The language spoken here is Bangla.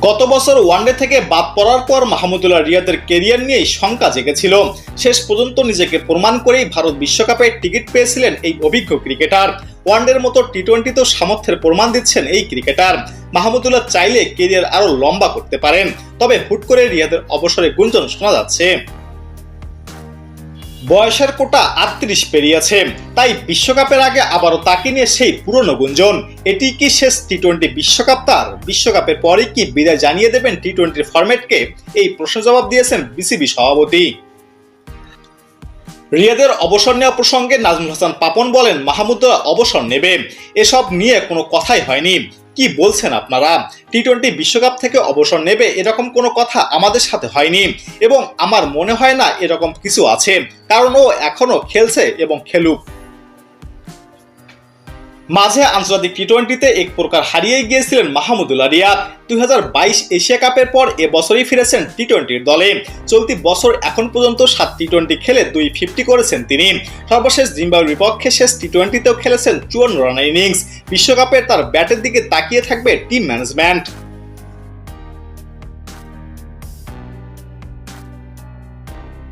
গত বছর ওয়ানডে থেকে বাদ পড়ার পর মাহমুদুল্লাহ রিয়াদের কেরিয়ার নিয়েই শঙ্কা জেগেছিল। শেষ পর্যন্ত নিজেকে প্রমাণ করেই ভারত বিশ্বকাপে টিকিট পেয়েছিলেন এই অভিজ্ঞ ক্রিকেটার ওয়ানডের মতো টি টোয়েন্টিতেও সামর্থ্যের প্রমাণ দিচ্ছেন এই ক্রিকেটার মাহমুদুল্লাহ চাইলে কেরিয়ার আরও লম্বা করতে পারেন, তবে হুট করে রিয়াদের অবসরে গুঞ্জন শোনা যাচ্ছে। বয়সের কোটা আটত্রিশ পেরিয়েছে। তাই বিশ্বকাপের আগে আবারও তাকে নিয়ে সেই পুরনো গুঞ্জন। এটি কি শেষ টি টোয়েন্টি বিশ্বকাপ তার? বিশ্বকাপের পরে কি বিদায় জানিয়ে দেবেন টি টোয়েন্টির ফরম্যাটকে? এই প্রশ্ন জবাব দিয়েছেন বিসিবি সভাপতি। রিয়াদের অবসর নেওয়া প্রসঙ্গে নাজমুল হাসান পাপন বলেন মাহমুদুল্লাহ অবসর নেবে। এসব নিয়ে কোনো কথাই হয়নি। কি বলছেন আপনারা? টি টোয়েন্টি বিশ্বকাপ থেকে অবসর নেবে এরকম কোনো কথা আমাদের সাথে হয়নি এবং আমার মনে হয় না এরকম কিছু আছে। কারণ ও এখনও খেলছে এবং খেলুক। মাঝে আন্তর্জাতিক টি টোয়েন্টিতে এক প্রকার হারিয়ে গিয়েছিলেন মাহমুদুল্লাহ রিয়াদ দুই এশিয়া কাপের পর এবছরই ফিরেছেন টি টোয়েন্টির দলে। চলতি বছর এখন পর্যন্ত সাত টি টোয়েন্টি খেলে দুই ফিফটি করেছেন তিনি। সর্বশেষ জিম্বাবুর বিপক্ষে শেষ টি টোয়েন্টিতেও খেলেছেন চুয়ান্ন রানের ইনিংস। বিশ্বকাপের তার ব্যাটের দিকে তাকিয়ে থাকবে টিম ম্যানেজমেন্ট।